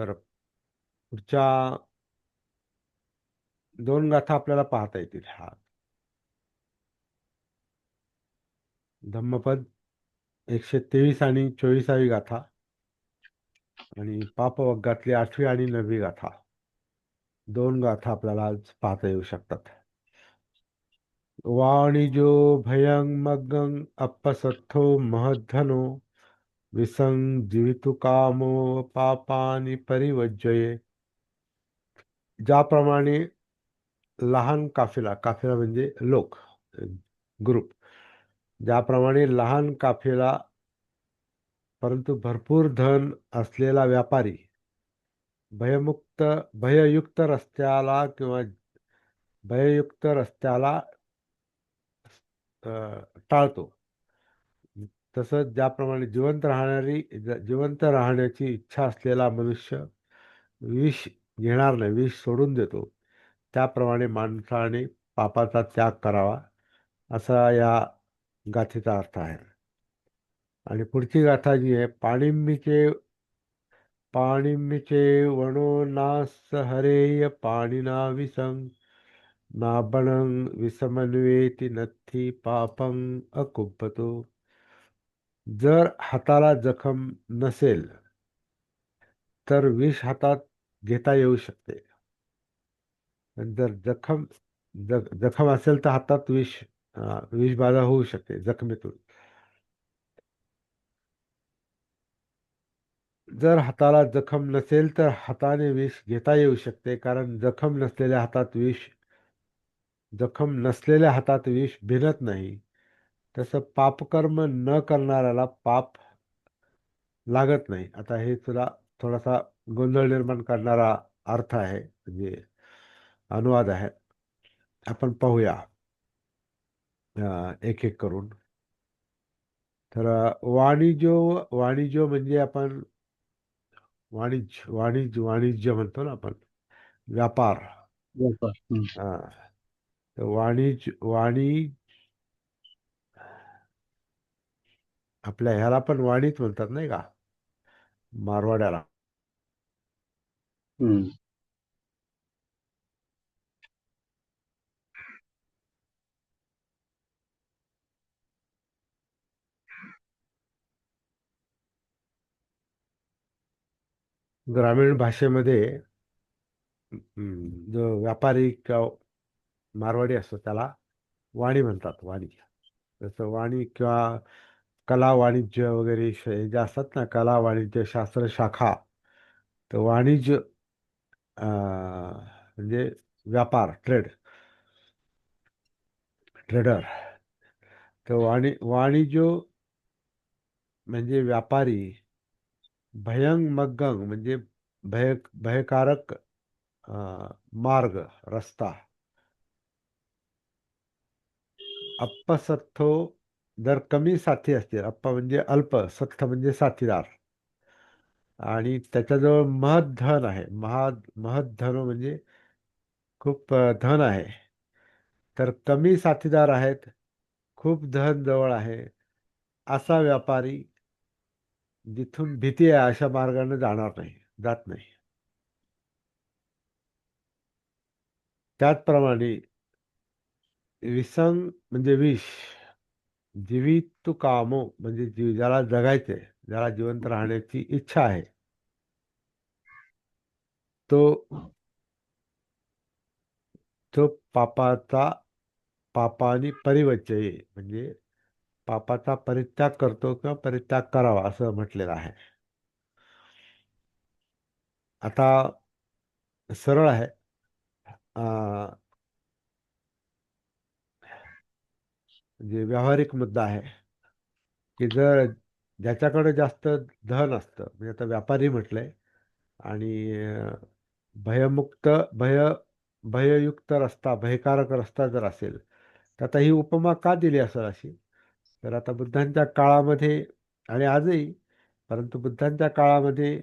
तर पुढच्या दोन गाथा आपल्याला पाहता येतील. ह्या धम्मपद एकशे तेवीस आणि चोवीसावी गाथा आणि पापवग्गातली आठवी आणि नववी गाथा. दोन गाथा आपल्याला आज पाहता येऊ शकतात. वाणिजो भयं मग्गं अपसत्थो महद्धनो विसंजीवितु कामो पापानी परिवज्जये ज्याप्रमाणे लहान काफिला काफिला म्हणजे लोक ग्रुप ज्याप्रमाणे लहान काफिला परंतु भरपूर धन असलेला व्यापारी भयमुक्त भययुक्त रस्त्याला किंवा भययुक्त रस्त्याला टाळतो. तसंच ज्याप्रमाणे जिवंत राहणारी जिवंत राहण्याची इच्छा असलेला मनुष्य विष घेणार नाही विष सोडून देतो. त्याप्रमाणे माणसाने पापाचा त्याग करावा असा या गाथेचा अर्थ आहे. आणि पुढची गाथा जी आहे पाणिंबीचे पाणिंबीचे वणो नास हरेय पाणीना विसंग नाबणं विसमन्वेती नथी पापं अकुब्बतो जर हाताला जखम नसेल तर विष हातात घेता येऊ शकते. जर जखम जखम असेल तर हातात विष विषबाधा होऊ शकते जखमेतून. जर हाताला जखम नसेल तर हाताने विष घेता येऊ शकते कारण जखम नसलेल्या हातात विष जखम नसलेल्या हातात विष भिनत नाही. तसं पापकर्म न करणाऱ्याला पाप लागत नाही. आता हे सुद्धा थोडासा गोंधळ निर्माण करणारा अर्थ आहे म्हणजे अनुवाद आहे. आपण पाहूया. एक एक करून. तर वाणिज्य वाणिज्य म्हणजे आपण वाणिज्य वाणिज्य वाणिज्य म्हणतो ना आपण. व्यापार. हा. वाणिज्य वाणी आपल्या ह्याला पण वाणीच म्हणतात नाही का? मारवाड्याला. ग्रामीण भाषेमध्ये जो व्यापारी किंवा मारवाडी असतो त्याला वाणी म्हणतात वाणी. जसं वाणी किंवा कला वाणिज्य वगैरे जे असतात ना कला वाणिज्य शास्त्र शाखा तर वाणिज्य म्हणजे व्यापार ट्रेड ट्रेडर. तर वाणि वाणिज्य म्हणजे व्यापारी भयंग मग्गंग म्हणजे भय भयकारक मार्ग रस्ता. अप्पसत्थो जर कमी साथी असतील. अप्पा म्हणजे अल्प सत्थ म्हणजे साथीदार. आणि त्याच्याजवळ महत धन आहे. महा महत धन म्हणजे खूप धन आहे. तर कमी साथीदार आहेत. खूप धन जवळ आहे. असा व्यापारी जिथून भीती आहे अशा मार्गाने जाणार नाही जात नाही. त्याचप्रमाणे विसंग म्हणजे विष. जीवित तू कामो म्हणजे जीव ज्याला जगायचे ज्याला जिवंत राहण्याची इच्छा आहे. तो तो पापाचा पापानी परिवचय म्हणजे पापाचा परित्याग करतो किंवा परित्याग करावा असं म्हटलेलं आहे. आता सरळ आहे. म्हणजे व्यावहारिक मुद्दा आहे. की जर ज्याच्याकडे जास्त धन असतं म्हणजे आता व्यापारी म्हटलंय आणि भयमुक्त भय भययुक्त रस्ता भयकारक रस्ता जर असेल तर आता ही उपमा का दिली असेल अशी? तर आता बुद्धांच्या काळामध्ये आणि आजही परंतु बुद्धांच्या काळामध्ये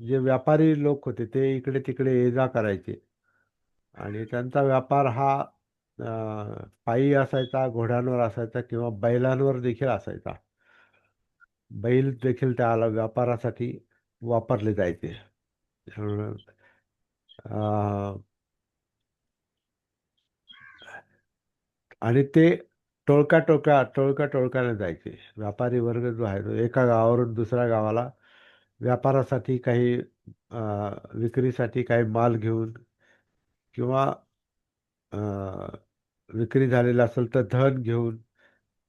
जे व्यापारी लोक होते ते इकडे तिकडे ये जा करायचे. आणि त्यांचा व्यापार हा पायी असायचा घोड्यांवर असायचा किंवा बैलांवर देखील असायचा. बैल देखील त्याला व्यापारासाठी वापरले जायचे. आणि ते टोळका टोळका टोळका टोळकाने जायचे. व्यापारी वर्ग जो आहे तो एका गावावरून दुसऱ्या गावाला व्यापारासाठी काही विक्रीसाठी काही माल घेऊन किंवा विक्री झालेला असेल तर धन घेऊन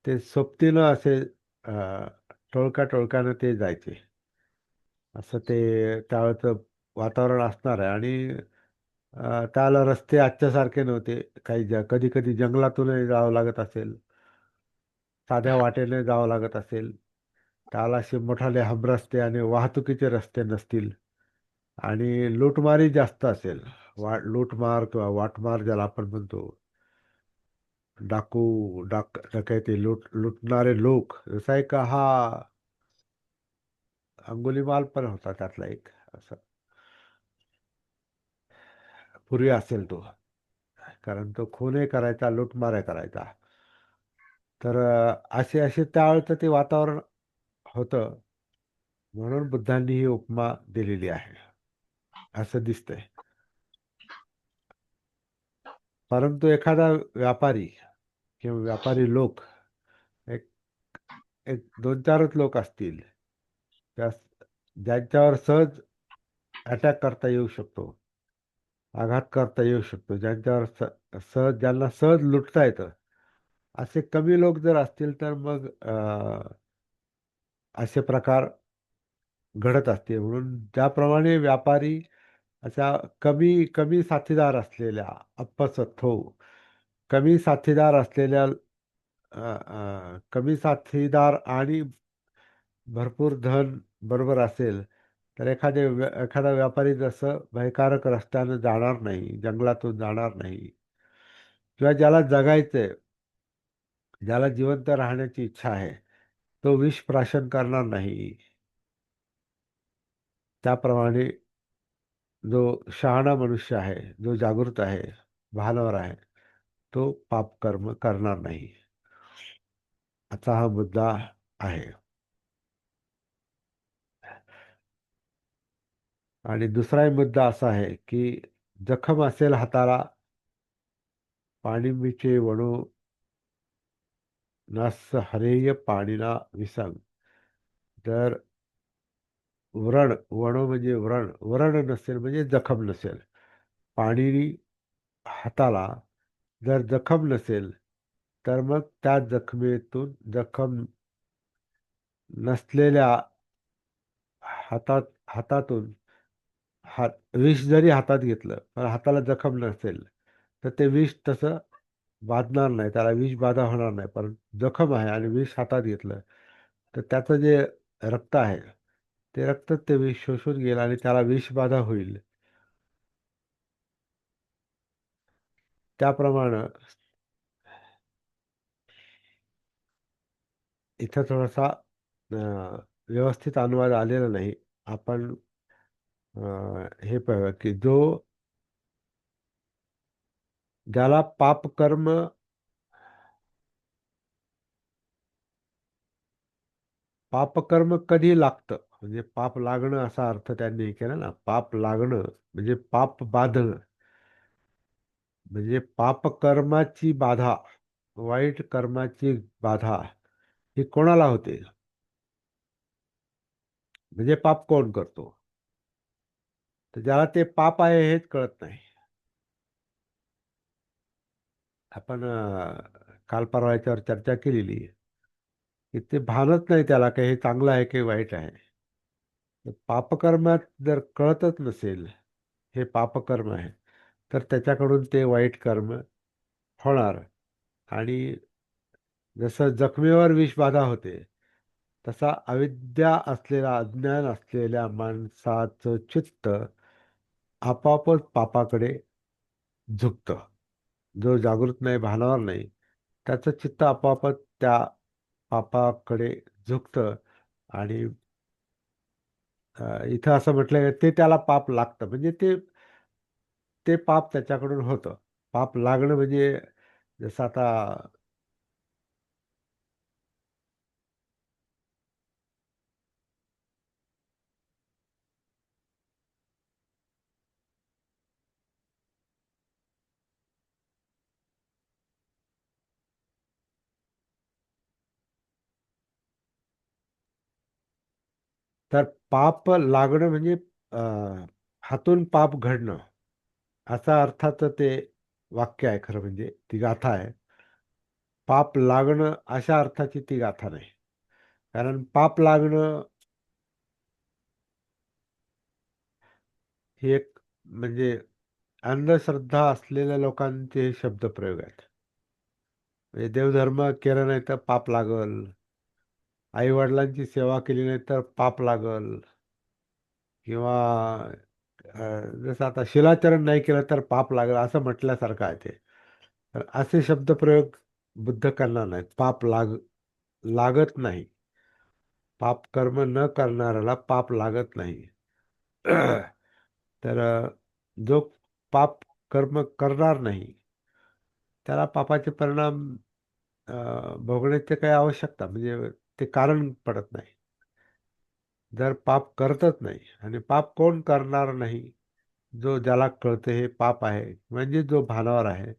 ते सोबतीनं असे टोळका टोळकानं ते जायचे. असं ते त्यावेळेचं वातावरण असणार आहे. आणि त्याला रस्ते आजच्यासारखे नव्हते. काही ज कधी कधी जंगलातूनही जावं लागत असेल. साध्या वाटेने जावं लागत असेल. त्याला असे मोठाले हमरस्ते आणि वाहतुकीचे रस्ते नसतील. आणि लूटमारी जास्त असेल. वा लूटमार किंवा वाटमार ज्याला आपण म्हणतो. डाकू डाक डकैती लूट लुटणारे लोक जसा एक हा अंगुलीमाल पण होता त्यातला एक असं. पूर्वी असेल तो कारण तो खूनही करायचा लूटमारही करायचा. तर असे असे त्यावेळेचं ते वातावरण होतं. म्हणून बुद्धांनी ही उपमा दिलेली आहे. असं दिसतंय. परंतु एखादा व्यापारी किंवा व्यापारी लोक एक एक दोन चारच लोक असतील त्या ज्यांच्यावर सहज अटॅक करता येऊ शकतो आघात करता येऊ शकतो ज्यांच्यावर स सहज ज्यांना सहज लुटता येतं असे कमी लोक जर असतील तर मग असे प्रकार घडत असते म्हणून ज्याप्रमाणे व्यापारी अशा कमी कमी साथीदार असलेल्या अप्पसत्थो कमी साथीदार असलेल्या अ, अ, कमी साथीदार आणि भरपूर धन बरोबर असेल तर एखादे व्य- एखादा व्यापारी जसं भयकारक रस्त्यानं जाणार नाही जंगलातून जाणार नाही किंवा ज्याला जगायचंय ज्याला जिवंत राहण्याची इच्छा आहे तो विष प्राशन करणार नाही. त्याप्रमाणे जो शहाणा मनुष्य आहे जो जागृत आहे भानावर आहे तो पाप कर्म करणार नाही. असा हा मुद्दा आहे. आणि दुसरा मुद्दा असा आहे की जखम असेल हाताला पाणी वणू नस हरेय पाणीना विसंग. तर व्रण वण म्हणजे व्रण व्रण नसेल म्हणजे जखम नसेल. पाणी हाताला जर जखम नसेल तर मग त्या जखमेतून जखम नसलेल्या हातात हातातून हात विष जरी हातात घेतलं पण हाताला जखम नसेल तर ते विष तसं बाधणार नाही. त्याला विष बाधा होणार नाही पण जखम आहे आणि विष हातात घेतलं तर त्याचं जे रक्त आहे ते रक्त ते विष शोषून गेलं आणि त्याला विषबाधा होईल. त्याप्रमाणे इथं थोडासा व्यवस्थित अनुवाद आलेला नाही. आपण अं, हे पाहूया की जो ज्याला पापकर्म पापकर्म कधी लागतं? म्हणजे पाप लागणं असा अर्थ त्यांनी केला ना. पाप लागणं म्हणजे पाप बाधणं. म्हणजे पाप कर्माची बाधा वाईट कर्माची बाधा ही कोणाला होते? म्हणजे पाप कोण करतो? तर ज्याला ते पाप आहे हेच कळत नाही. आपण काल परवा याच्यावर चर्चा केलेली की ते भानत नाही त्याला काही हे चांगलं आहे की वाईट आहे. पापकर्मात जर कळतच नसेल हे पापकर्म आहे तर त्याच्याकडून ते वाईट कर्म होणार. आणि जसं जखमेवर विषबाधा होते तसा अविद्या असलेला अज्ञान असलेल्या माणसाचं चित्त आपापच पापाकडे झुकतं. जो जागृत नाही भानावर नाही त्याचं चित्त आपोआपच त्या पापाकडे झुकतं आणि अ, इथं असं म्हटलंय ते त्याला पाप लागतं. म्हणजे ते ते पाप त्याच्याकडून होतं. पाप लागणं म्हणजे जसं आता पाप लागणं म्हणजे अं, हातून पाप घडणं. असा अर्थाचं ते वाक्य आहे खरं म्हणजे ती गाथा आहे. पाप लागणं अशा अर्थाची ती गाथा नाही. कारण पाप लागणं ही एक म्हणजे अंधश्रद्धा असलेल्या लोकांचे हे शब्दप्रयोग आहेत. म्हणजे देवधर्म केला नाही तर पाप लागल. आई वडिलांची सेवा केली नाही तर पाप लागल. किंवा जसं आता शिलाचरण नाही केलं तर पाप लागल असं म्हटल्यासारखं आहे ते. तर असे शब्दप्रयोग बुद्ध करणार नाहीत. पाप लाग लागत नाही. पाप कर्म न करणाऱ्याला पाप लागत नाही. तर जो पाप कर्म करणार नाही त्याला पापाचे परिणाम भोगण्याची काही आवश्यकता म्हणजे ते कारण पडत नाही. जर पाप करतच नाही आणि पाप कोण करणार नाही जो ज्याला कळतं हे पाप आहे म्हणजे जो भानावर आहे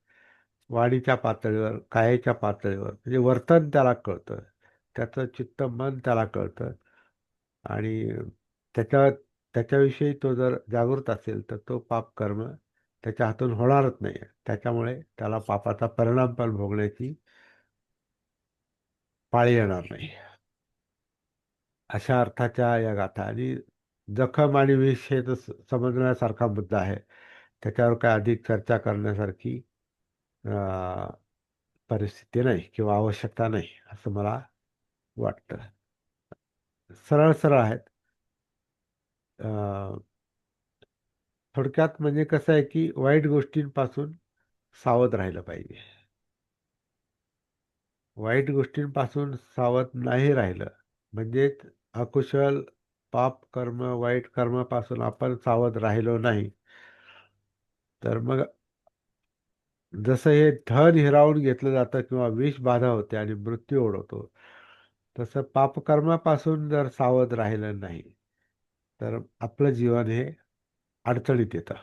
वाणीच्या पातळीवर कायेच्या पातळीवर म्हणजे वर्तन त्याला कळतं त्याचं चित्त मन त्याला कळतं आणि त्याच्या त्याच्याविषयी तो जर जागृत असेल तर तो पाप कर्म त्याच्या हातून होणारच नाही. त्याच्यामुळे त्याला पापाचा परिणाम पण भोगण्याची पाळी येणार नाही. अशा अर्थाच्या या गाथा. आणि जखम आणि विष हे तर समजण्यासारखा मुद्दा आहे. त्याच्यावर काय अधिक चर्चा करण्यासारखी परिस्थिती नाही किंवा आवश्यकता नाही असं मला वाटतं. सरळ सरळ आहेत. थोडक्यात म्हणजे कसं आहे की वाईट गोष्टींपासून सावध राहिलं पाहिजे. वाईट गोष्टींपासून सावध नाही राहिलं म्हणजेच अकुशल पाप कर्म वाईट कर्मापासून आपण सावध राहिलो नाही. तर मग जसं हे धन हिरावून घेतलं जातं किंवा विष बाधा होते आणि मृत्यू ओढवतो तसं पापकर्मापासून जर सावध राहिलं नाही तर आपलं जीवन हे अडचणीत येतं.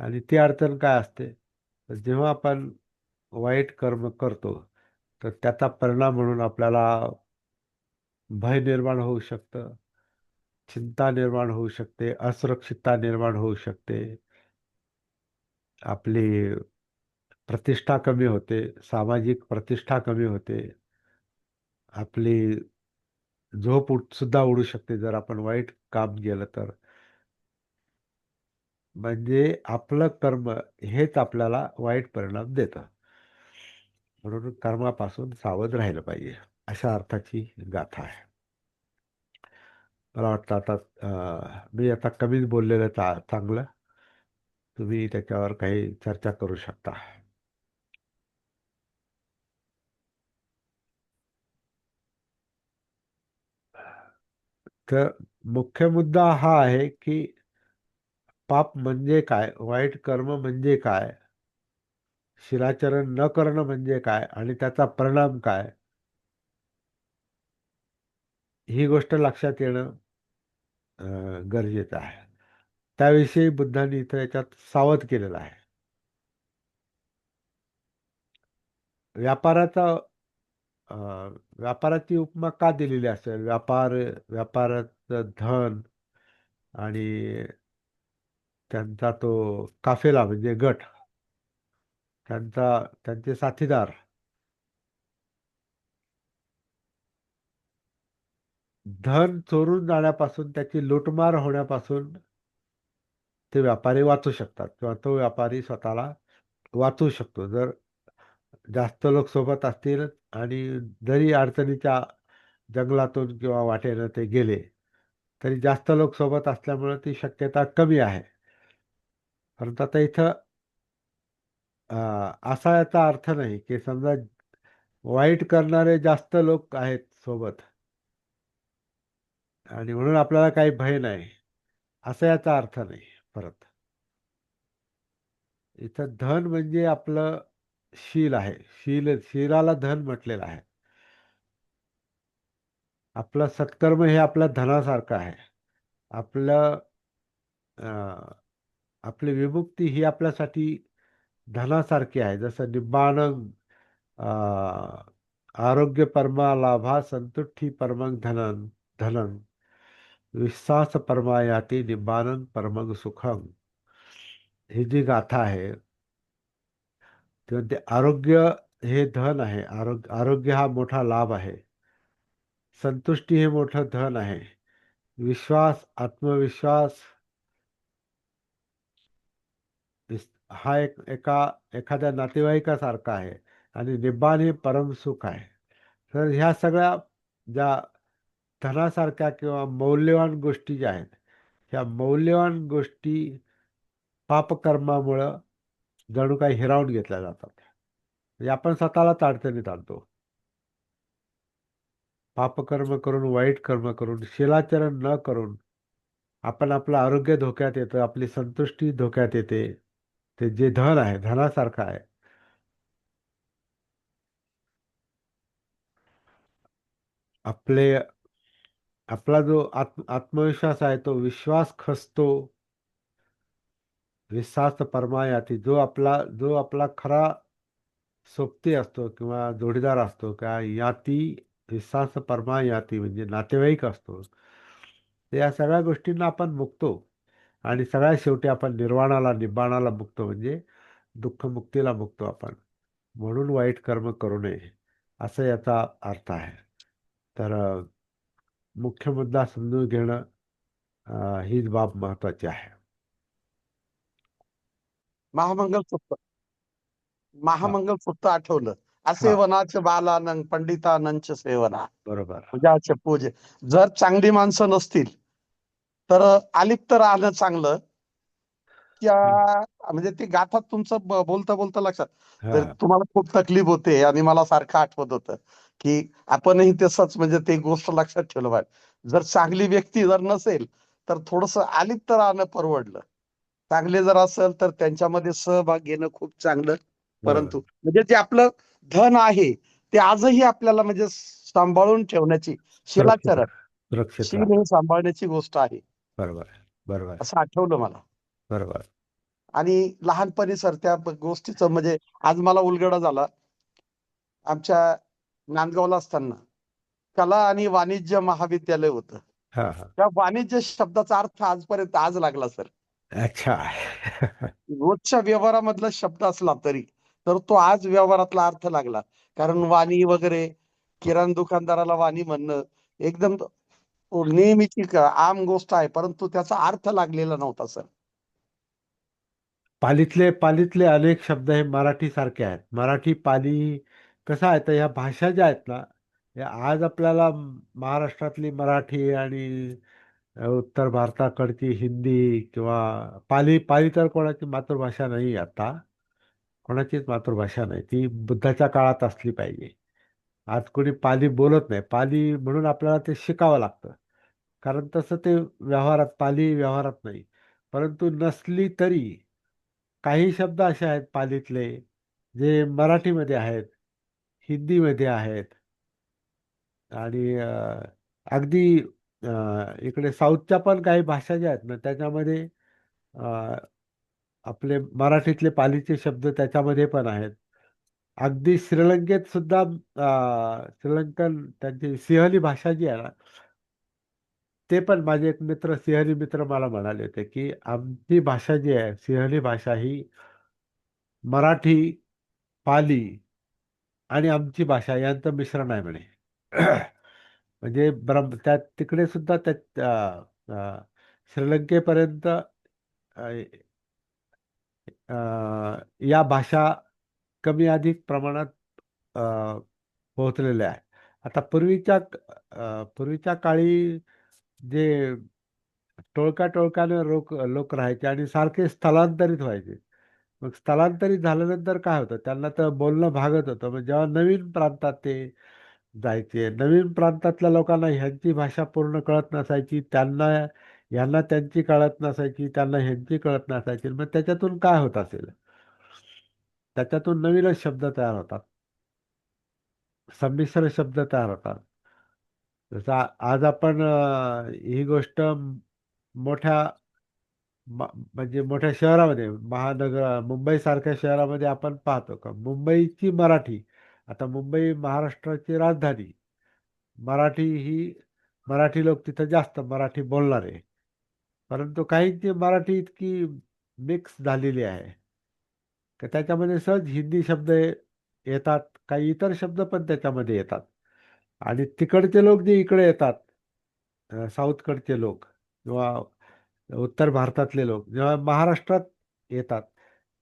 आणि ती अडचण काय असते? तर जेव्हा आपण वाईट कर्म करतो तर त्याचा परिणाम म्हणून आपल्याला भय निर्माण होऊ शकतं. चिंता निर्माण होऊ शकते. असुरक्षितता निर्माण होऊ शकते. आपली प्रतिष्ठा कमी होते. सामाजिक प्रतिष्ठा कमी होते. आपली झोप उठ सुद्धा उडू शकते जर आपण वाईट काम केलं तर. म्हणजे आपलं कर्म हेच आपल्याला वाईट परिणाम देतं. म्हणून कर्मापासून सावध राहिलं पाहिजे. अशा अर्थाची गाथा आहे. मला वाटतं आता मी आता कमीच बोललेलं चा चांगलं. तुम्ही त्याच्यावर काही चर्चा करू शकता. तर मुख्य मुद्दा हा आहे की पाप म्हणजे काय? वाईट कर्म म्हणजे काय? शिराचरण न करणं म्हणजे काय? आणि त्याचा परिणाम काय? ही गोष्ट लक्षात येणं अं, गरजेचं आहे. त्याविषयी बुद्धांनी इथं याच्यात सावध केलेलं आहे. व्यापाराचा अं, व्यापाराची उपमा का दिलेली असेल? व्यापार व्यापाराचं धन आणि त्यांचा तो काफेला म्हणजे गट त्यांचा त्यांचे साथीदार धन चोरून जाण्यापासून त्याची लूटमार होण्यापासून ते व्यापारी वाचू शकतात किंवा तो व्यापारी स्वतःला वाचू शकतो. जर जास्त लोक सोबत असतील आणि जरी अडचणीच्या जंगलातून किंवा वाटेनं ते गेले तरी जास्त लोक सोबत असल्यामुळे ती शक्यता कमी आहे. परंतु आता इथं असा याचा अर्थ नाही की समजा वाईट करणारे जास्त लोक आहेत सोबत आणि म्हणून आपल्याला काही भय नाही. असा याचा अर्थ नाही परत. इथं धन म्हणजे आपलं शील आहे. शील शीलाला धन म्हटलेलं आहे. आपलं सत्कर्म हे आपल्या धनासारखं आहे. आपलं आपली विमुक्ती ही आपल्यासाठी धनासारखी आहे. जसं निब्बाणं आरोग्य परमा लाभा संतुष्टी परमं धनन धनन. विश्वास परमायाती निब्बानं परमग सुखम ही गाथा आहे ते आरोग्य हे धन आहे आरोग्य आरोग्य हा मोठा लाभ आहे, संतुष्टी हे मोठं धन आहे, विश्वास, आत्मविश्वास विस- हा एक, एका, एखाद्या नातेवाईकासारखा आहे, आणि निब्बाण हे परमसुख आहे. तर ह्या सगळ्या ज्या धनासारख्या किंवा मौल्यवान गोष्टी ज्या आहेत ह्या मौल्यवान गोष्टी पापकर्मामुळं जणू काही हिरावून घेतल्या जातात. म्हणजे आपण स्वतःलाच अडचणीत आणतो. पापकर्म करून वाईट कर्म करून शिलाचरण न करून आपण आपलं आरोग्य धोक्यात येतं आपली संतुष्टी धोक्यात येते. ते जे धन आहे धनासारखं आहे. आपले आपला जो आत्म आत्मविश्वास आहे तो विश्वास खचतो विश्वास परमायाती जो आपला जो आपला खरा सोबती असतो किंवा जोडीदार असतो किंवा याती विश्वास परमायाती म्हणजे नातेवाईक असतो. या सगळ्या गोष्टींना आपण मुक्तो. आणि सगळ्या शेवटी आपण निर्वाणाला निब्बाणाला मुक्तो. म्हणजे दुःखमुक्तीला मुक्तो आपण. म्हणून वाईट कर्म करू नये. असं याचा अर्थ आहे. तर मुख्य मुद्दा समजून घेणं हीच बाब महत्वाची आहे. महामंगल सुक्त महामंगल सुक्त आठवलं. असे वनाचे बालानंग पंडितानंच सेवना. बरोबर. असे पूजे. जर चांगली माणसं नसतील तर अलिप्त राहणं चांगलं. त्या म्हणजे ती गाथा तुमचं बोलता बोलता लक्षात. तर तुम्हाला खूप तकलीफ होते आणि मला सारखं आठवत होतं. की आपणही तसंच म्हणजे ते गोष्ट लक्षात ठेवलं पाहिजे. जर चांगली व्यक्ती जर नसेल तर थोडस अलिप्त राहणं परवडलं. चांगले जर असेल तर त्यांच्यामध्ये सहभाग घेणं खूप चांगलं. परंतु म्हणजे जे आपलं धन आहे ते आजही आपल्याला म्हणजे सांभाळून ठेवण्याची शिलाचरण. हे सांभाळण्याची गोष्ट आहे. बरोबर बरोबर असं आठवलं मला. बरोबर. आणि लहानपणी सर त्या गोष्टीचं म्हणजे आज मला उलगडा झाला. आमच्या नांदगावला असताना कला आणि वाणिज्य महाविद्यालय होतं. त्या वाणिज्य शब्दाचा अर्थ आजपर्यंत आज लागला सर. अच्छा. रोजच्या व्यवहारामधला शब्द असला तरी तर तो आज व्यवहारातला अर्थ लागला. कारण वाणी वगैरे किराणा दुकानदाराला वाणी म्हणणं एकदम नेहमीची आम गोष्ट आहे परंतु त्याचा अर्थ लागलेला नव्हता सर. पालीतले पालीतले अनेक शब्द हे मराठी सारखे आहेत. मराठी पाली कसं आहे तर ह्या भाषा ज्या आहेत ना या आज आपल्याला महाराष्ट्रातली मराठी आणि उत्तर भारताकडची हिंदी किंवा पाली पाली तर कोणाची मातृभाषा नाही आता. कोणाचीच मातृभाषा नाही. ती बुद्धाच्या काळात असली पाहिजे. आज कोणी पाली बोलत नाही. पाली म्हणून आपल्याला ते शिकावं लागतं. कारण तसं ते व्यवहारात पाली व्यवहारात नाही. परंतु नसली तरी काही शब्द असे आहेत पालीतले जे मराठीमध्ये आहेत. हिंदीमध्ये आहेत. आणि अगदी इकडे साऊथच्या पण काही भाषा ज्या आहेत ना त्याच्यामध्ये आपले मराठीतले पालीचे शब्द त्याच्यामध्ये पण आहेत. अगदी श्रीलंकेत सुद्धा श्रीलंकन त्यांची सिंहली भाषा जी आहे ना ते पण माझे एक मित्र सिंहली मित्र मला म्हणाले होते की आमची भाषा जी आहे सिंहली भाषा ही मराठी पाली आणि आमची भाषा यांचं मिश्रण आहे म्हणे. म्हणजे ब्रह्म त्या तिकडे सुद्धा त्या श्रीलंकेपर्यंत या भाषा कमी अधिक प्रमाणात पोहोचलेल्या आहे आता पूर्वीच्या पूर्वीच्या काळी जे टोळका टोळकाने लोक लोक राहायचे आणि सारखे स्थलांतरित व्हायचे. मग स्थलांतरित झाल्यानंतर काय होतं? त्यांना तर बोलणं भागत होतं. मग जेव्हा नवीन प्रांतात ते जायचे नवीन प्रांतातल्या लोकांना ह्यांची भाषा पूर्ण कळत नसायची त्यांना यांना त्यांची कळत नसायची त्यांना ह्यांची कळत नसायची. मग त्याच्यातून काय होत असेल? त्याच्यातून नवीनच शब्द तयार होतात. संमिश्र शब्द तयार होतात. जसं आज आपण ही गोष्ट मोठ्या म्हणजे मोठ्या शहरामध्ये महानगर मुंबईसारख्या शहरामध्ये आपण पाहतो का मुंबईची मराठी आता मुंबई महाराष्ट्राची राजधानी मराठी ही मराठी लोक तिथं जास्त मराठी बोलणारे परंतु काहींची मराठी इतकी मिक्स झालेली आहे का त्याच्यामध्ये सहज हिंदी शब्द येतात काही इतर शब्द पण त्याच्यामध्ये येतात. आणि तिकडचे लोक जे इकडे येतात साऊथकडचे लोक किंवा उत्तर भारतातले लोक जेव्हा महाराष्ट्रात येतात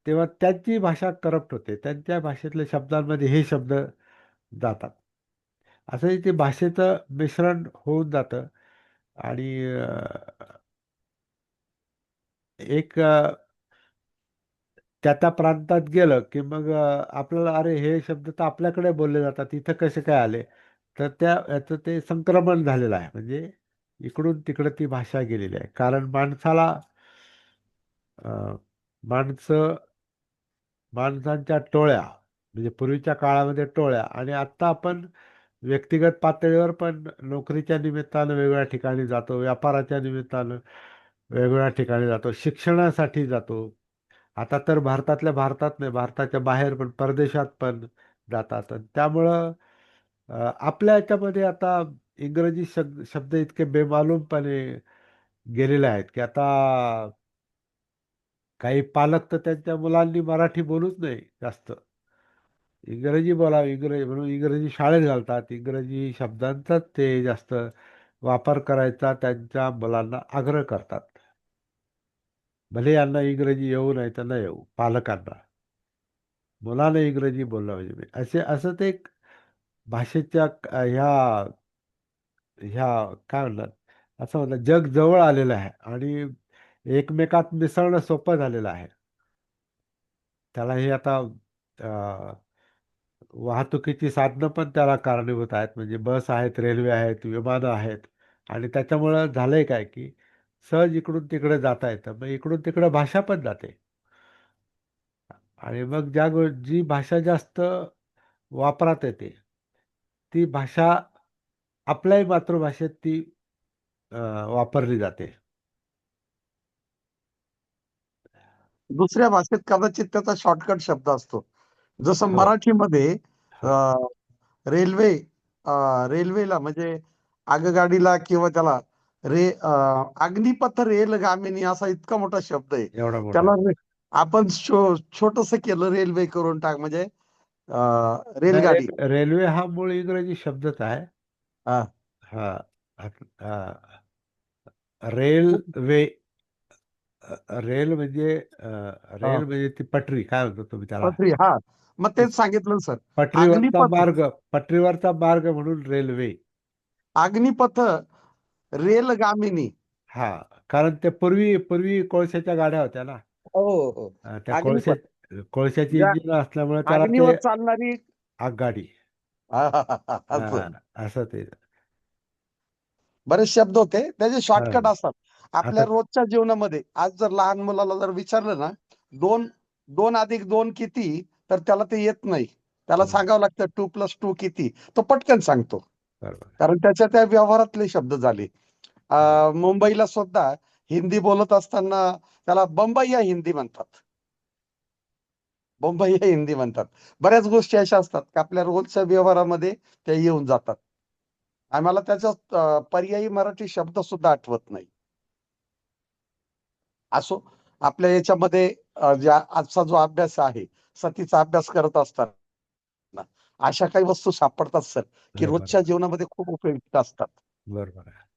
तेव्हा त्यांची भाषा करप्ट होते. त्यांच्या भाषेतल्या शब्दांमध्ये हे शब्द जातात. असंही ते भाषेचं मिश्रण होऊन जातं. आणि एक त्या त्या प्रांतात गेलं की मग आपल्याला अरे हे शब्द तर आपल्याकडे बोलले जातात इथं कसे काय आले? तर त्या याचं ते संक्रमण झालेलं आहे. म्हणजे इकडून तिकडं ती भाषा गेलेली आहे. कारण माणसाला माणसं माणसांच्या टोळ्या म्हणजे पूर्वीच्या काळामध्ये टोळ्या आणि आत्ता आपण व्यक्तिगत पातळीवर पण नोकरीच्या निमित्तानं वेगवेगळ्या ठिकाणी जातो व्यापाराच्या निमित्तानं वेगवेगळ्या ठिकाणी जातो शिक्षणासाठी जातो. आता तर भारतातल्या भारतात नाही भारताच्या बाहेर पण परदेशात पण जातात. त्यामुळं आपल्या याच्यामध्ये आता इंग्रजी शब्द शब्द इतके बेमालूमपणे गेलेले आहेत की आता काही पालक तर त्यांच्या मुलांनी मराठी बोलूच नाही जास्त. इंग्रजी बोलावं इंग्रजी म्हणून इंग्रजी शाळेत घालतात. इंग्रजी शब्दांचाच ते जास्त वापर करायचा त्यांच्या मुलांना आग्रह करतात. भले यांना इंग्रजी येऊ नाही तर न येऊ पालकांना. मुलांना इंग्रजी बोललं पाहिजे म्हणजे असे असं ते एक भाषेच्या ह्या ह्या काय म्हणतात? असं म्हणतात जग जवळ आलेलं आहे आणि एकमेकात मिसळणं सोपं झालेलं आहे. त्याला हे आता अ, वाहतुकीची साधनं पण त्याला कारणीभूत आहेत. म्हणजे बस आहेत रेल्वे आहेत विमानं आहेत. आणि त्याच्यामुळं झालंय काय की सहज इकडून तिकडे जाता येतं. मग इकडून तिकडे भाषा पण जाते. आणि मग ज्या गो जी भाषा जास्त वापरात येते ती भाषा आपल्याही मातृभाषेत ती वापरली जाते. दुसऱ्या भाषेत कदाचित त्याचा शॉर्टकट शब्द असतो. जसं हो. मराठीमध्ये हो. रेल्वे रेल्वेला म्हणजे आगगाडीला किंवा त्याला रे अग्निपथ रेलगामिनी असा इतका मोठा शब्द आहे. त्याला आपण छोटस केलं रेल्वे करून टाक म्हणजे रेलगाडी. रेल्वे हा मूळ इंग्रजी शब्दच आहे. हा. हा हा. रेल्वे रेल म्हणजे अ, रेल म्हणजे ती पटरी काय म्हणतो तुम्ही त्याला पटरी हा मग तेच सांगितलं सर पटरीवरचा अग्निपथ मार्ग पटरीवरचा मार्ग म्हणून रेल्वे अग्निपथ रेलगामिनी हा कारण ते पूर्वी पूर्वी कोळशाच्या गाड्या होत्या ना हो हो अ, त्या अग्निपथ कोळशा कोळशाची ज्या इंजिन असल्यामुळे त्याला अग्नीवर ते चालणारी आगगाडी हा, हा, हा, हा, असं. हा, असं ते. बरेच शब्द होते. त्याचे शॉर्टकट. असतात. आपल्या आता- रोजच्या जीवनामध्ये आज जर लहान मुलाला जर विचारलं ना दोन दोन अधिक दोन किती? तर त्याला ते येत नाही. त्याला हम्म. सांगावं लागतं टू प्लस टू किती? तो पटकन सांगतो. बरोबर. कारण त्याच्या त्या व्यवहारातले शब्द झाले. अं, मुंबईला सुद्धा हिंदी बोलत असताना त्याला बंबई या हिंदी म्हणतात. बंबई हिंदी म्हणतात. बऱ्याच गोष्टी अशा असतात की आपल्या रोजच्या व्यवहारामध्ये त्या येऊन जातात. आम्हाला त्याचा पर्यायी मराठी शब्द सुद्धा आठवत नाही. असो आपल्या याच्यामध्ये आजचा जो अभ्यास आहे सतीचा अभ्यास करत असताना अशा काही वस्तू सापडतात सर की रोजच्या जीवनामध्ये खूप उपयुक्त असतात. बरोबर आहे.